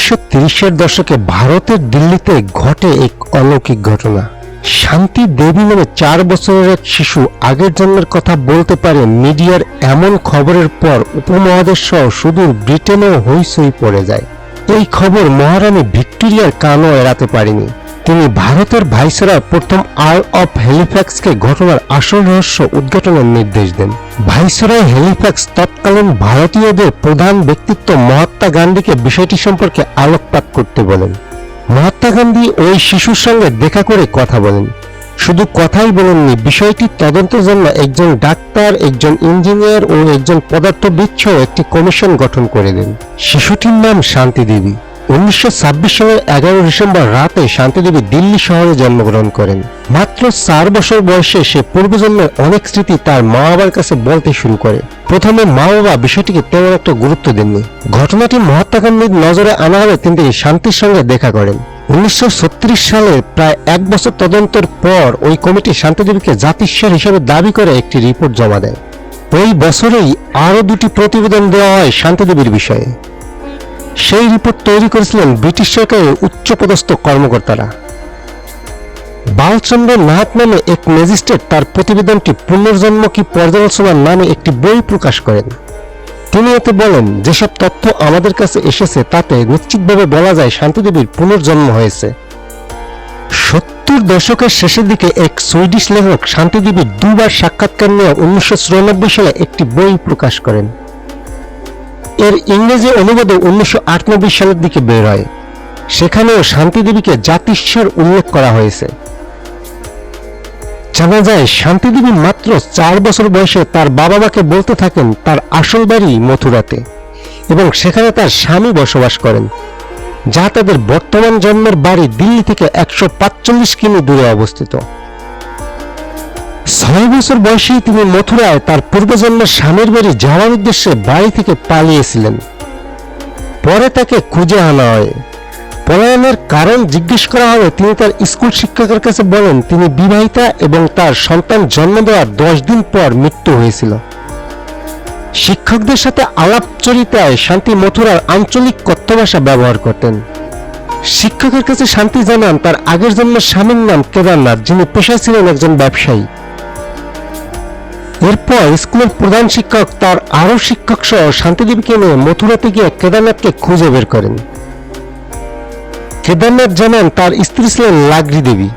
উনিশশো এর দশকে ভারতের দিল্লিতে ঘটে এক অলৌকিক ঘটনা। শান্তি দেবী নামে চার বছরের এক শিশু আগের জন্মের কথা বলতে পারে মিডিয়ার এমন খবরের পর উপমহাদেশ সহ সুদূর ব্রিটেনেও হইচই পড়ে যায়। এই খবর মহারানী ভিক্টোরিয়ার কানও এড়াতে পারেনি। তিনি ভারতের ভাইসরা প্রথম আর্ল অফ হেলিফ্যাক্সকে ঘটনার আসল রহস্য উদ্ঘাটনের নির্দেশ দেন। ভাইসরয় হেলিফ্যাক্স তৎকালীন ভারতীয়দের প্রধান ব্যক্তিত্ব মহাত্মা গান্ধীকে বিষয়টি সম্পর্কে আলোকপাত করতে বলেন। মহাত্মা গান্ধী ওই শিশুর সঙ্গে দেখা করে কথা বলেন। শুধু কথাই বলেননি, বিষয়টি তদন্তের জন্য একজন ডাক্তার, একজন ইঞ্জিনিয়ার ও একজন পদার্থবিদ সহ একটি কমিশন গঠন করে দেন। শিশুটির নাম শান্তি দেবী। উনিশশো ছাব্বিশ সালের এগারো ডিসেম্বর রাতে শান্তিদেবী দিল্লি শহরে জন্মগ্রহণ করেন। মাত্র চার বছর বয়সে সে পূর্বজন্মের অনেক স্মৃতি তার মা বাবার কাছে বলতে শুরু করে। প্রথমে মা বাবা বিষয়টিকে তেমন একটা গুরুত্ব দেননি। ঘটনাটি মহাত্মা গান্ধীর নজরে আনা হলে তিনি শান্তির সঙ্গে দেখা করেন। উনিশশো ছত্রিশ সালে প্রায় এক বছর তদন্তের পর ওই কমিটি শান্তিদেবীকে জাতিস্বর হিসেবে দাবি করে একটি রিপোর্ট জমা দেয়। ওই বছরেই আরও দুটি প্রতিবেদন দেওয়া হয় শান্তিদেবীর বিষয়ে। সেই রিপোর্ট তৈরি করেছিলেন ব্রিটিশ সরকারের উচ্চপদস্থ কর্মকর্তারা। বালচন্দ্র নাহাত নামে এক ম্যাজিস্ট্রেট তার প্রতিবেদনটি পুনর্জন্ম কি পর্যালোচনার নামে একটি বই প্রকাশ করেন। তিনি এতে বলেন, যেসব তথ্য আমাদের কাছে এসেছে, তাতে নিশ্চিতভাবে বলা যায় শান্তিদেবীর পুনর্জন্ম হয়েছে। সত্তর দশকের শেষের দিকে এক সুইডিশ লেখক শান্তিদেবীর দুবার সাক্ষাৎকার নিয়ে উনিশশো সালে একটি বই প্রকাশ করেন। এর ইংরেজি অনুবাদে উনিশশো সালের দিকে বের হয়। সেখানেও শান্তিদেবীকে জাতিস্বর উল্লেখ করা হয়েছে। জানা যায়, শান্তিদেবী মাত্র চার বছর বয়সে তার বাবা মাকে বলতে থাকেন তার আসল বাড়ি মথুরাতে এবং সেখানে তার স্বামী বসবাস করেন, যা তাদের বর্তমান জন্মের বাড়ি দিল্লি থেকে একশো কিমি দূরে অবস্থিত। ছয় বছর বয়সেই তিনি মথুরায় তার পূর্বজন্মের স্বামীর বাড়ি যাওয়ার উদ্দেশ্যে বাড়ি থেকে পালিয়েছিলেন। পরে তাকে খুঁজে আনা হয়। পলায়নের কারণ জিজ্ঞেস করা হলে তিনি তার স্কুল শিক্ষকের কাছে বলেন, তিনি বিবাহিতা এবং তার সন্তান জন্ম দেওয়ার দশ দিন পর মৃত্যু হয়েছিল। শিক্ষকদের সাথে আলাপচরিতায় শান্তি মথুরার আঞ্চলিক কথ্য ভাষা ব্যবহার করতেন। শিক্ষকের কাছে শান্তি জানান, তার আগের জন্মের স্বামীর নাম কেদারনাথ, যিনি পেশায় ছিলেন একজন ব্যবসায়ী। এরপর স্কুলের প্রধান শিক্ষক তার আরও শিক্ষক সহ শান্তিদেবীকে নিয়ে মথুরাতে গিয়ে কেদারনাথকে খুঁজে বের করেন। কেদারনাথ জানান তার স্ত্রী ছিলেন লাগ্রি দেবী।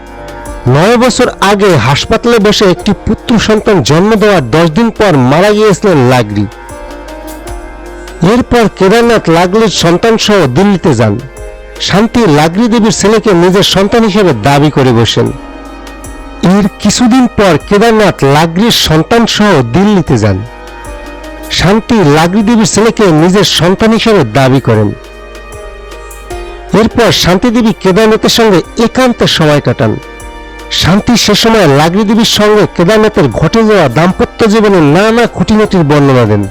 নয় বছর আগে হাসপাতালে বসে একটি পুত্র সন্তান জন্ম দেওয়ার দশ দিন পর মারা গিয়েছিলেন লাগ্রি এরপর কেদারনাথ লাগলির সন্তান সহ দিল্লিতে যান। শান্তি লাগ্রি দেবীর ছেলেকে নিজের সন্তান হিসেবে দাবি করে বসেন। এর কিছুদিন পর কেদারনাথ লাগ্রির সন্তান সহ দিল্লিতে যান। শান্তি লাগ্রি দেবীর ছেলেকে নিজের সন্তান হিসেবে দাবি করেন। এরপর শান্তি দেবী কেদারনাথের সঙ্গে একান্তে সময় কাটান। শান্তি সে সময় লাগ্রি দেবীর সঙ্গে কেদারনাথের ঘটে যাওয়া দাম্পত্য জীবনের নানা খুঁটিনাটির বর্ণনা দেন।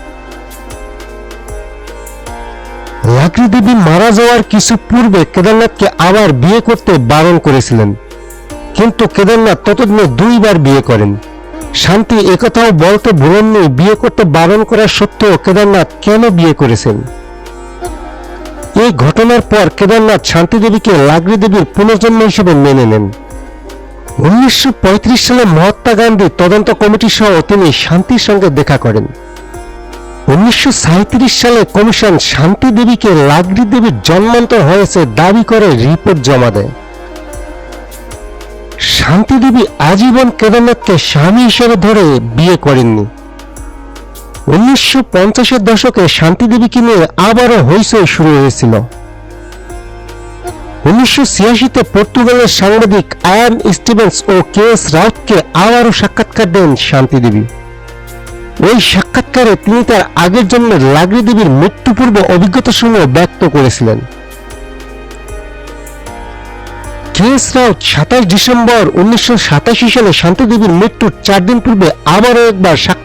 লাগ্রি দেবী মারা যাওয়ার কিছু পূর্বে কেদারনাথকে আবার বিয়ে করতে বারণ করেছিলেন। কিন্তু কেদারনাথ ততদিনে দুইবার বিয়ে করেন। শান্তি একথাও বলতে ভুলেননি বিয়ে করতে বারণ করার সত্ত্বেও কেদারনাথ কেন বিয়ে করেছেন? এই ঘটনার পর কেদারনাথ শান্তি দেবীকে লাগ্রি দেবীর পুনর্জন্ম হিসেবে মেনে নেন। উনিশশো পঁয়ত্রিশ সালে মহাত্মা গান্ধী তদন্ত কমিটি সহ তিনি শান্তির সঙ্গে দেখা করেন। উনিশশো সালে কমিশন শান্তি দেবীকে লাগ্রি দেবীর জন্মান্তর হয়েছে দাবি করে রিপোর্ট জমা দেয়। শান্তি দেবী আজীবন কেদারনাথকে স্বামী হিসেবে ধরে বিয়ে করেননি। উনিশশো পঞ্চাশের দশকে শান্তি দেবীকে নিয়ে আবারও হইচই শুরু হয়েছিল। উনিশশো ছিয়াশিতে পর্তুগালের সাংবাদিক আয়ান স্টিভেন্স ও কে এস রাউতকে আবারও সাক্ষাৎকার দেন শান্তি দেবী। ওই সাক্ষাৎকারে তিনি তার আগের জন্মের লাগরি দেবীর মৃত্যু পূর্ব অভিজ্ঞতা সমূহ ব্যক্ত করেছিলেন। কে রাও সাতাশ ডিসেম্বর উনিশশো সাতাশি সালে শান্তিদেবীর মৃত্যুর চার দিন পূর্বে আবারও একবার সাক্ষাৎ